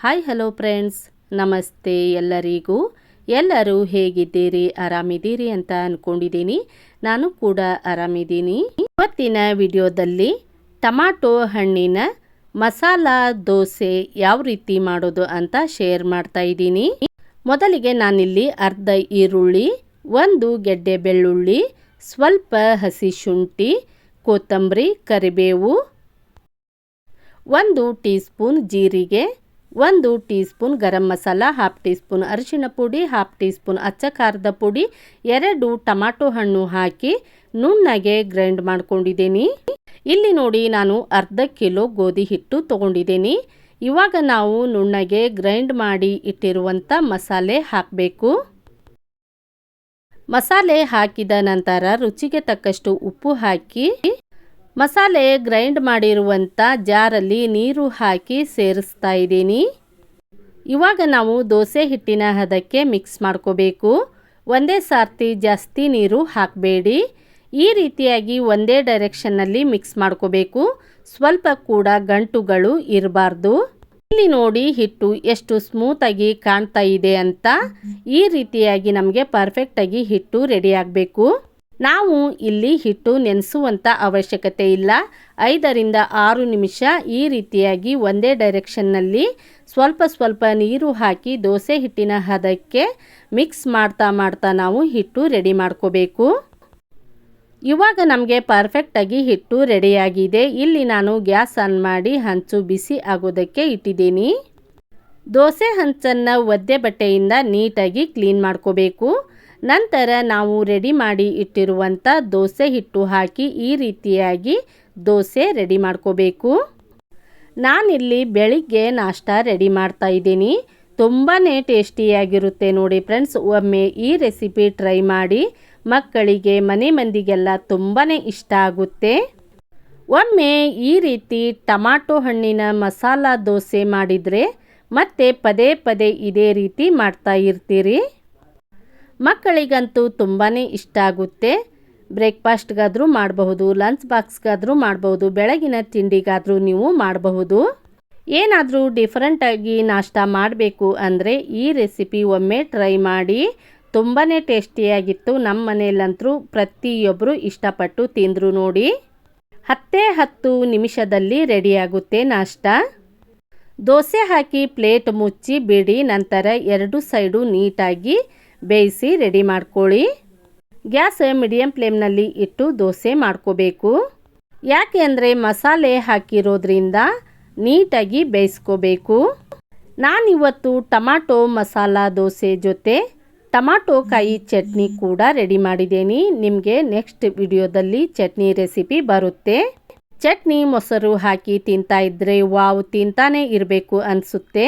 Hi hello friends ನಮಸ್ತೆ ಎಲ್ಲರಿಗೂ. ಎಲ್ಲರೂ ಹೇಗಿದ್ದೀರಿ? ಆರಾಮಿದ್ದೀರಿ ಅಂತ ಅಂದ್ಕೊಂಡಿದ್ದೀನಿ ನಾನು ಕೂಡ ಆರಾಮಿದ್ದೀನಿ. ಇವತ್ತಿನ ವಿಡಿಯೋದಲ್ಲಿ ಟಮಾಟೊ ಹಣ್ಣಿನ ಮಸಾಲ ದೋಸೆ ಯಾವ ರೀತಿ ಮಾಡೋದು ಅಂತ ಶೇರ್ ಮಾಡ್ತಾ ಇದ್ದೀನಿ. ಮೊದಲಿಗೆ ನಾನಿಲ್ಲಿ ಅರ್ಧ ಈರುಳ್ಳಿ, ಒಂದು ಗೆಡ್ಡೆ ಬೆಳ್ಳುಳ್ಳಿ, ಸ್ವಲ್ಪ ಹಸಿ ಶುಂಠಿ, ಕೊತ್ತಂಬರಿ, ಕರಿಬೇವು, ಒಂದು ಟೀ ಸ್ಪೂನ್ ಜೀರಿಗೆ ಒಂದು teaspoon garam masala half teaspoon ಅರಿಶಿನ ಪುಡಿ ಹಾಫ್ ಟೀ ಸ್ಪೂನ್ ಅಚ್ಚ ಖಾರದ ಪುಡಿ, ಎರಡು ಟಮಾಟೊ ಹಣ್ಣು ಹಾಕಿ ನುಣ್ಣಗೆ ಗ್ರೈಂಡ್ ಮಾಡ್ಕೊಂಡಿದ್ದೀನಿ. ಇಲ್ಲಿ ನೋಡಿ ನಾನು ಅರ್ಧ ಕಿಲೋ ಗೋಧಿ ಹಿಟ್ಟು ತೊಗೊಂಡಿದ್ದೀನಿ. ಇವಾಗ ನಾವು ನುಣ್ಣಗೆ ಗ್ರೈಂಡ್ ಮಾಡಿ ಇಟ್ಟಿರುವಂಥ ಮಸಾಲೆ ಹಾಕಬೇಕು. ಮಸಾಲೆ ಹಾಕಿದ ನಂತರ ರುಚಿಗೆ ತಕ್ಕಷ್ಟು ಉಪ್ಪು ಹಾಕಿ ಮಸಾಲೆ ಗ್ರೈಂಡ್ ಮಾಡಿರುವಂಥ ಜಾರಲ್ಲಿ ನೀರು ಹಾಕಿ ಸೇರಿಸ್ತಾ ಇದ್ದೀನಿ. ಇವಾಗ ನಾವು ದೋಸೆ ಹಿಟ್ಟಿನ ಹದಕ್ಕೆ ಮಿಕ್ಸ್ ಮಾಡ್ಕೋಬೇಕು. ಒಂದೇ ಸಾರ್ತಿ ಜಾಸ್ತಿ ನೀರು ಹಾಕಬೇಡಿ. ಈ ರೀತಿಯಾಗಿ ಒಂದೇ ಡೈರೆಕ್ಷನ್ನಲ್ಲಿ ಮಿಕ್ಸ್ ಮಾಡ್ಕೋಬೇಕು. ಸ್ವಲ್ಪ ಕೂಡ ಗಂಟುಗಳು ಇರಬಾರ್ದು. ಇಲ್ಲಿ ನೋಡಿ ಹಿಟ್ಟು ಎಷ್ಟು ಸ್ಮೂತಾಗಿ ಕಾಣ್ತಾ ಇದೆ ಅಂತ. ಈ ರೀತಿಯಾಗಿ ನಮಗೆ ಪರ್ಫೆಕ್ಟಾಗಿ ಹಿಟ್ಟು ರೆಡಿ ಆಗಬೇಕು. ನಾವು ಇಲ್ಲಿ ಹಿಟ್ಟು ನೆನೆಸುವಂಥ ಅವಶ್ಯಕತೆ ಇಲ್ಲ. ಐದರಿಂದ ಆರು ನಿಮಿಷ ಈ ರೀತಿಯಾಗಿ ಒಂದೇ ಡೈರೆಕ್ಷನ್ನಲ್ಲಿ ಸ್ವಲ್ಪ ಸ್ವಲ್ಪ ನೀರು ಹಾಕಿ ದೋಸೆ ಹಿಟ್ಟಿನ ಹದಕ್ಕೆ ಮಿಕ್ಸ್ ಮಾಡ್ತಾ ಮಾಡ್ತಾ ನಾವು ಹಿಟ್ಟು ರೆಡಿ ಮಾಡ್ಕೋಬೇಕು. ಇವಾಗ ನಮಗೆ ಪರ್ಫೆಕ್ಟಾಗಿ ಹಿಟ್ಟು ರೆಡಿಯಾಗಿದೆ ಇಲ್ಲಿ ನಾನು ಗ್ಯಾಸ್ ಆನ್ ಮಾಡಿ ಹಂಚು ಬಿಸಿ ಆಗೋದಕ್ಕೆ ಇಟ್ಟಿದ್ದೀನಿ. ದೋಸೆ ಹಂಚನ್ನು ಒದ್ದೆ ಬಟ್ಟೆಯಿಂದ ನೀಟಾಗಿ ಕ್ಲೀನ್ ಮಾಡ್ಕೋಬೇಕು. ನಂತರ ನಾವು ರೆಡಿ ಮಾಡಿ ಇಟ್ಟಿರುವಂಥ ದೋಸೆ ಹಿಟ್ಟು ಹಾಕಿ ಈ ರೀತಿಯಾಗಿ ದೋಸೆ ರೆಡಿ ಮಾಡ್ಕೋಬೇಕು. ನಾನಿಲ್ಲಿ ಬೆಳಿಗ್ಗೆ ನಾಷ್ಟ ರೆಡಿ ಮಾಡ್ತಾ ಇದ್ದೀನಿ. ತುಂಬಾ ಟೇಸ್ಟಿಯಾಗಿರುತ್ತೆ ನೋಡಿ ಫ್ರೆಂಡ್ಸ್. ಒಮ್ಮೆ ಈ ರೆಸಿಪಿ ಟ್ರೈ ಮಾಡಿ ಮಕ್ಕಳಿಗೆ, ಮನೆ ಮಂದಿಗೆಲ್ಲ ತುಂಬಾ ಇಷ್ಟ ಆಗುತ್ತೆ. ಒಮ್ಮೆ ಈ ರೀತಿ ಟಮಾಟೊ ಹಣ್ಣಿನ ಮಸಾಲ ದೋಸೆ ಮಾಡಿದರೆ ಮತ್ತೆ ಪದೇ ಪದೇ ಇದೇ ರೀತಿ ಮಾಡ್ತಾ ಇರ್ತೀರಿ. ಮಕ್ಕಳಿಗಂತೂ ತುಂಬಾ ಇಷ್ಟ ಆಗುತ್ತೆ. ಬ್ರೇಕ್ಫಾಸ್ಟ್ಗಾದರೂ ಮಾಡಬಹುದು, ಲಂಚ್ ಬಾಕ್ಸ್ಗಾದರೂ ಮಾಡಬಹುದು, ಬೆಳಗಿನ ತಿಂಡಿಗಾದರೂ ನೀವು ಮಾಡಬಹುದು. ಏನಾದರೂ ಡಿಫ್ರೆಂಟಾಗಿ ನಾಷ್ಟ ಮಾಡಬೇಕು ಅಂದರೆ ಈ ರೆಸಿಪಿ ಒಮ್ಮೆ ಟ್ರೈ ಮಾಡಿ. ತುಂಬಾ ಟೇಸ್ಟಿಯಾಗಿತ್ತು. ನಮ್ಮ ಮನೆಯಲ್ಲಂತೂ ಪ್ರತಿಯೊಬ್ಬರು ಇಷ್ಟಪಟ್ಟು ತಿಂದರು ನೋಡಿ. ಹತ್ತೇ ಹತ್ತು ನಿಮಿಷದಲ್ಲಿ ರೆಡಿಯಾಗುತ್ತೆ ನಾಷ್ಟ. ದೋಸೆ ಹಾಕಿ ಪ್ಲೇಟ್ ಮುಚ್ಚಿ ಬಿಡಿ, ನಂತರ ಎರಡು ಸೈಡು ನೀಟಾಗಿ ಬೇಯಿಸಿ ರೆಡಿ ಮಾಡ್ಕೊಳ್ಳಿ. ಗ್ಯಾಸ್ ಮೀಡಿಯಂ ಫ್ಲೇಮ್ನಲ್ಲಿ ಇಟ್ಟು ದೋಸೆ ಮಾಡ್ಕೋಬೇಕು. ಯಾಕೆ ಅಂದರೆ ಮಸಾಲೆ ಹಾಕಿರೋದ್ರಿಂದ ನೀಟಾಗಿ ಬೇಯಿಸ್ಕೋಬೇಕು. ನಾನಿವತ್ತು ಟಮಾಟೊ ಮಸಾಲ ದೋಸೆ ಜೊತೆ ಟಮಾಟೊ ಕಾಯಿ ಚಟ್ನಿ ಕೂಡ ರೆಡಿ ಮಾಡಿದ್ದೀನಿ. ನಿಮಗೆ ನೆಕ್ಸ್ಟ್ ವಿಡಿಯೋದಲ್ಲಿ ಚಟ್ನಿ ರೆಸಿಪಿ ಬರುತ್ತೆ. ಚಟ್ನಿ ಮೊಸರು ಹಾಕಿ ತಿಂತಾ ಇದ್ರೆ ವಾವ್, ತಿಂತಾನೆ ಇರಬೇಕು ಅನಿಸುತ್ತೆ.